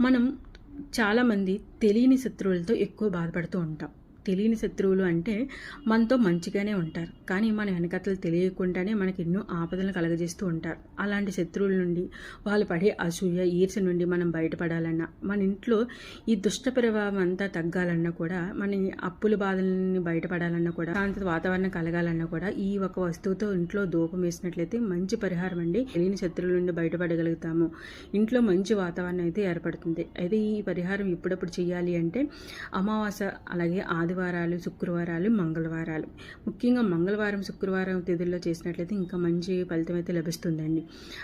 మనం చాలామంది తెలియని శత్రువులతో ఎక్కువ బాధపడుతూ ఉంటాం. తెలియని శత్రువులు అంటే మనతో మంచిగానే ఉంటారు. కానీ మన వెనకతలు తెలియకుండానే మనకి ఎన్నో ఆపదలను కలగజేస్తూ ఉంటారు. అలాంటి శత్రువుల నుండి వాళ్ళు పడే అసూయ ఈర్ష నుండి మనం బయటపడాలన్నా మన ఇంట్లో ఈ దుష్ట ప్రభావం అంతా తగ్గాలన్నా కూడా మన అప్పుల బాధలని బయటపడాలన్నా కూడా శాంత వాతావరణం కలగాలన్నా కూడా ఈ ఒక వస్తువుతో ఇంట్లో దూపం వేసినట్లయితే మంచి పరిహారం అండి. తెలియని శత్రువుల నుండి బయటపడగలుగుతాము. ఇంట్లో మంచి వాతావరణం అయితే ఏర్పడుతుంది. అయితే ఈ పరిహారం ఎప్పుడప్పుడు చేయాలి అంటే అమావాస అలాగే ఆదివారాలు శుక్రవారాలు మంగళవారాలు. ముఖ్యంగా మంగళవారం శుక్రవారం తిథుల్లో చేసినట్లయితే ఇంకా మంచి ఫలితం అయితే లభిస్తుందండి.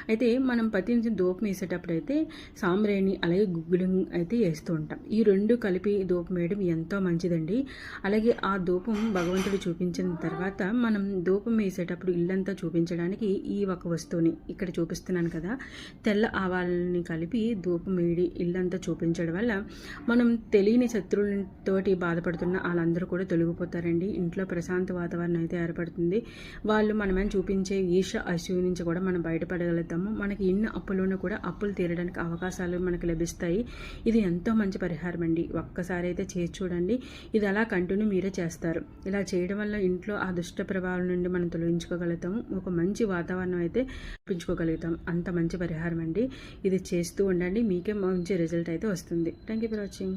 అయితే మనం ప్రతి నుంచి దూపం వేసేటప్పుడు అయితే సాంబ్రేణి అలాగే గుగ్గులు అయితే వేస్తూ ఉంటాం. ఈ రెండు కలిపి దూపం వేయడం ఎంతో మంచిదండి. అలాగే ఆ దూపం భగవంతుడు చూపించిన తర్వాత మనం దూపం వేసేటప్పుడు ఇల్లంతా చూపించడానికి ఈ ఒక వస్తువుని ఇక్కడ చూపిస్తున్నాను కదా తెల్ల ఆవాలని కలిపి ధూపం వేడి ఇల్లంతా చూపించడం వల్ల మనం తెలియని శత్రువులతోటి బాధపడుతున్న వాళ్ళందరూ కూడా తొలగిపోతారండి. ఇంట్లో ప్రశాంత వాతావరణం అయితే ఏర్పడుతుంది. వాళ్ళు మనమని చూపించే ఈష అసూయ నుంచి కూడా మనం బయటపడగలుగుతాము. మనకి ఎన్ని అప్పులోనూ కూడా అప్పులు తీరడానికి అవకాశాలు మనకు లభిస్తాయి. ఇది ఎంతో మంచి పరిహారం అండి. ఒక్కసారి అయితే చేసి చూడండి. ఇది అలా కంటిన్యూ మీరే చేస్తారు. ఇలా చేయడం వల్ల ఇంట్లో ఆ దుష్ట ప్రభావం నుండి మనం తొలగించుకోగలుగుతాము. ఒక మంచి వాతావరణం అయితే పెంచుకోగలుగుతాం అంత మంచి పరిహారం అండి. ఇది చేస్తూ ఉండండి. మీకే మంచి రిజల్ట్ అయితే వస్తుంది. Thank you for watching.